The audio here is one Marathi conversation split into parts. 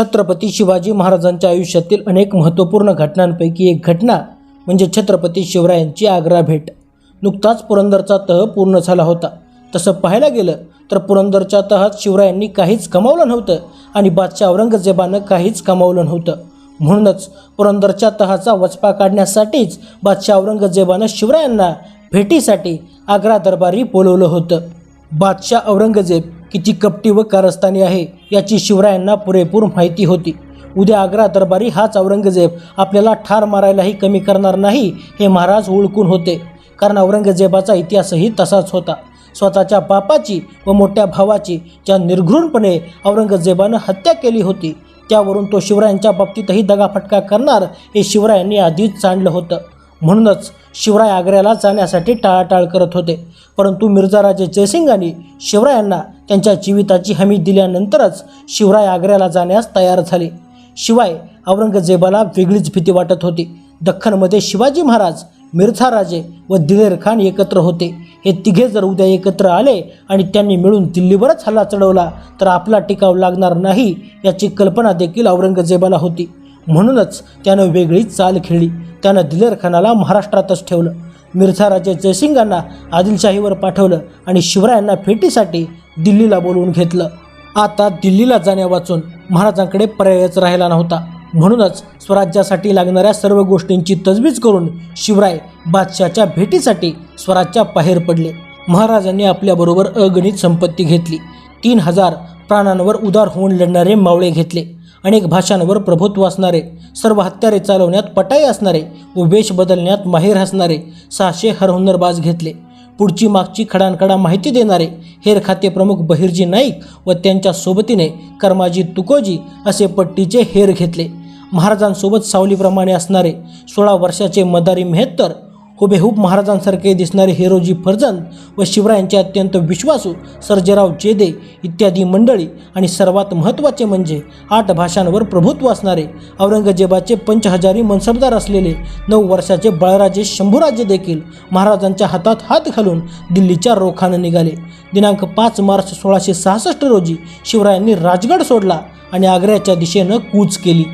छत्रपती शिवाजी महाराजांच्या आयुष्यातील अनेक महत्त्वपूर्ण घटनांपैकी एक घटना म्हणजे छत्रपती शिवरायांची आग्रा भेट. नुकताच पुरंदरचा तह पूर्ण झाला होता. तसं पाहायला गेलं तर पुरंदरच्या तहात शिवरायांनी काहीच कमावलं नव्हतं आणि बादशाह औरंगजेबानं काहीच कमावलं नव्हतं. म्हणूनच पुरंदरच्या तहाचा वचपा काढण्यासाठीच बादशाह औरंगजेबानं शिवरायांना भेटीसाठी आग्रा दरबारी बोलवलं होतं. बादशाह औरंगजेब किती कपटी व कारस्थानी आहे याची शिवरायांना पुरेपूर माहिती होती. उद्या आग्रा दरबारी हाच औरंगजेब आपल्याला ठार मारायलाही कमी करणार नाही हे महाराज ओळखून होते. कारण औरंगजेबाचा इतिहासही तसाच होता. स्वतःच्या बापाची व मोठ्या भावाची ज्या निर्घृणपणे औरंगजेबानं हत्या केली होती त्यावरून तो शिवरायांच्या बाबतीतही दगाफटका करणार हे शिवरायांनी आधीच जाणलं होतं. म्हणूनच शिवराय आग्र्याला जाण्यासाठी टाळाटाळ करत होते. परंतु मिर्झाराजे जयसिंगांनी शिवरायांना त्यांच्या जीविताची हमी दिल्यानंतरच शिवराय आग्र्याला जाण्यास तयार झाले. शिवाय औरंगजेबाला वेगळीच भीती वाटत होती. दख्खनमध्ये शिवाजी महाराज मिर्झा राजे व दिलेर खान एकत्र होते. हे तिघे जर उद्या एकत्र आले आणि त्यांनी मिळून दिल्लीवरच हल्ला चढवला तर आपला टिकाव लागणार नाही याची कल्पना देखील औरंगजेबाला होती. म्हणूनच त्यानं वेगळी चाल खेळली. त्यानं दिलेर खानाला महाराष्ट्रातच ठेवलं. मिर्झा राजे जयसिंगांना आदिलशाहीवर पाठवलं आणि शिवरायांना भेटीसाठी दिल्लीला बोलवून घेतलं. आता दिल्लीला जाण्यावाचून महाराजांकडे पर्यायच राहिला नव्हता. म्हणूनच स्वराज्यासाठी लागणाऱ्या सर्व गोष्टींची तजवीज करून शिवराय बादशाच्या भेटीसाठी स्वराज्या बाहेर पडले. महाराजांनी आपल्याबरोबर अगणित संपत्ती घेतली. तीन हजार प्राणांवर उदार होऊन लढणारे मावळे घेतले. अनेक भाषांवर प्रभुत्व असणारे सर्व हत्यारे चालवण्यात पटाई असणारे व वेश बदलण्यात माहीर असणारे सहाशे हरहुन्नरबाज घेतले. पुढची मागची खडानखडा माहिती देणारे हेर खाते प्रमुख बहिर्जी नाईक व त्यांच्या सोबतीने कर्माजी तुकोजी असे पट्टीचे हेर घेतले. महाराजांसोबत सावलीप्रमाणे असणारे सोळा वर्षाचे मदारी मेहत्तर हुबेहूब महाराजांसारखे दिसणारे हिरोजी फर्जंद व शिवरायांचे अत्यंत विश्वासू सर्जेराव जेदे इत्यादी मंडळी आणि सर्वात महत्त्वाचे म्हणजे आठ भाषांवर प्रभुत्व असणारे औरंगजेबाचे पंचहजारी मनसबदार असलेले नऊ वर्षाचे बळराजे शंभूराजे देखील महाराजांच्या हातात हात घालून दिल्लीच्या रोखानं निघाले. दिनांक पाच मार्च सोळाशे सहासष्ट रोजी शिवरायांनी राजगड सोडला आणि आग्र्याच्या दिशेनं कूच केली.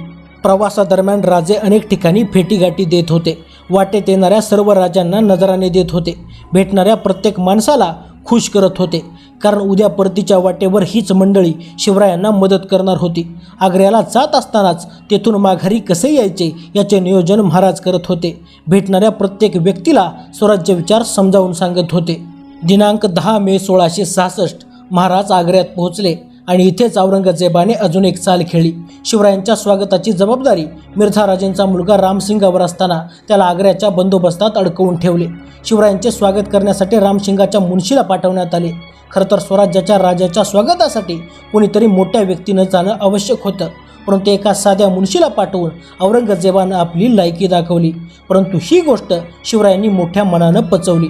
प्रवासादरम्यान राजे अनेक ठिकाणी भेटीगाठी देत होते. वाटेत येणाऱ्या सर्व राजांना नजराने देत होते. भेटणाऱ्या प्रत्येक माणसाला खुश करत होते. कारण उद्या परतीच्या वाटेवर हीच मंडळी शिवरायांना मदत करणार होती. आग्र्याला जात असतानाच तेथून माघारी कसे यायचे याचे नियोजन महाराज करत होते. भेटणाऱ्या प्रत्येक व्यक्तीला स्वराज्य विचार समजावून सांगत होते. दिनांक दहा मे सोळाशे सहासष्ट महाराज आग्र्यात पोहोचले. आणि इथेच औरंगजेबाने अजून एक चाल खेळली. शिवरायांच्या स्वागताची जबाबदारी मिर्झा राजेंचा मुलगा रामसिंगावर असताना त्याला आग्र्याच्या बंदोबस्तात अडकवून ठेवले. शिवरायांचे स्वागत करण्यासाठी रामसिंगाच्या मुन्शीला पाठवण्यात आले. खरं तर स्वराज्याच्या राजाच्या स्वागतासाठी कोणीतरी मोठ्या व्यक्तीनं जाणं आवश्यक होतं. परंतु एका साध्या मुन्शीला पाठवून औरंगजेबानं आपली लायकी दाखवली. परंतु ही गोष्ट शिवरायांनी मोठ्या मनानं पचवली.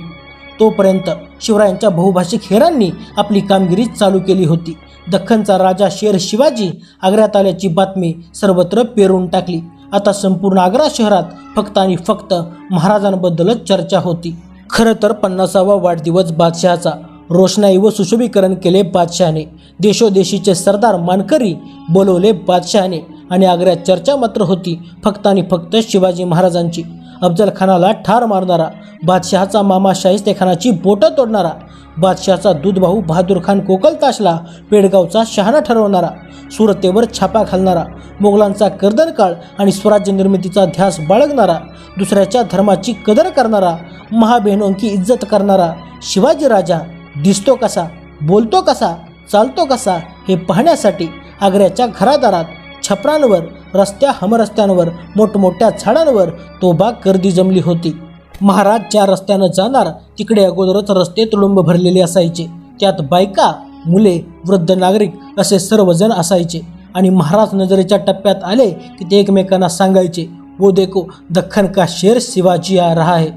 तोपर्यंत शिवरायांच्या बहुभाषिक हेरांनी आपली कामगिरी चालू केली होती. दख्खनचा राजा शेर शिवाजी आग्र्यात आल्याची बातमी सर्वत्र पेरून टाकली. आता संपूर्ण आग्रा शहरात फक्त आणि फक्त महाराजांबद्दलच चर्चा होती. खरं तर पन्नासावा वाढदिवस बादशहाचा. रोषणाई व सुशोभीकरण केले बादशहाने. देशोदेशीचे सरदार मानकरी बोलवले बादशहाने. आणि आग्र्यात चर्चा मात्र होती फक्त आणि फक्त शिवाजी महाराजांची. अफजल खानाला ठार मारणारा बादशहाचा मामा शाहिस्ते खानाची बोटं तोडणारा बादशहाचा दूधभाऊ बहादूर खान कोकलताशला पेडगावचा शहाणा ठरवणारा सुरतेवर छापा घालणारा मोगलांचा कर्दनकाळ आणि स्वराज्य निर्मितीचा ध्यास बाळगणारा दुसऱ्याच्या धर्माची कदर करणारा महाबेहनोंकी इज्जत करणारा शिवाजी राजा दिसतो कसा बोलतो कसा चालतो कसा हे पाहण्यासाठी आग्र्याच्या घरादारात छपरांवर रस्त्या हमरस्त्यांवर मोठमोठ्या झाडांवर तोबा गर्दी जमली होती. महाराज ज्या रस्त्यानं जाणार तिकडे अगोदरच रस्ते तुडुंब भरलेले असायचे. त्यात बायका मुले वृद्ध नागरिक असे सर्वजण असायचे. आणि महाराज नजरेच्या टप्प्यात आले की ते एकमेकांना सांगायचे वो देखो दख्खन का शेर शिवाजी आ रहा है.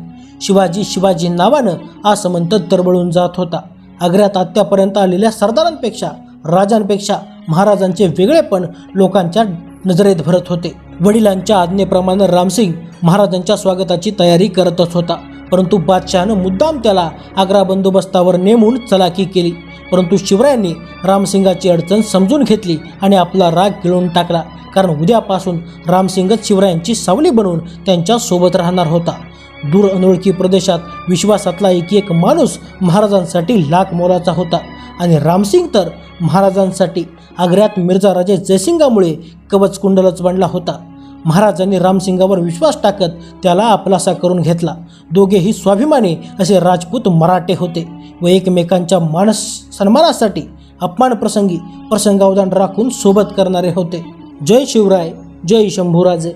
शिवाजी शिवाजी नावानं आसमंत तरबळून जात होता. आग्र्यात आत्तापर्यंत आलेल्या सरदारांपेक्षा राजांपेक्षा महाराजांचे वेगळेपण लोकांच्या नजरेत भरत होते. वडिलांच्या आज्ञेप्रमाणे रामसिंग महाराजांच्या स्वागताची तयारी करतच होता. परंतु बादशहानं मुद्दाम त्याला आग्रा बंदोबस्तावर नेमून चलाकी केली. परंतु शिवरायांनी रामसिंगाची अडचण समजून घेतली आणि आपला राग गिळून टाकला. कारण उद्यापासून रामसिंगच शिवरायांची सावली बनवून त्यांच्यासोबत राहणार होता. दूर अनोळखी प्रदेशात विश्वासातला एक एक माणूस महाराजांसाठी लाख मोलाचा होता. आणि रामसिंग तर महाराजांसाठी आग्र्यात मिर्झा राजे जयसिंगामुळे कवच कुंडलच बनला होता. महाराजांनी रामसिंगावर विश्वास टाकत त्याला आपलासा करून घेतला. दोघेही स्वाभिमानी असे राजपूत मराठे होते व एकमेकांच्या मानस सन्मानासाठी अपमान प्रसंगी प्रसंगावधान राखून सोबत करणारे होते. जय शिवराय जय शंभूराजे.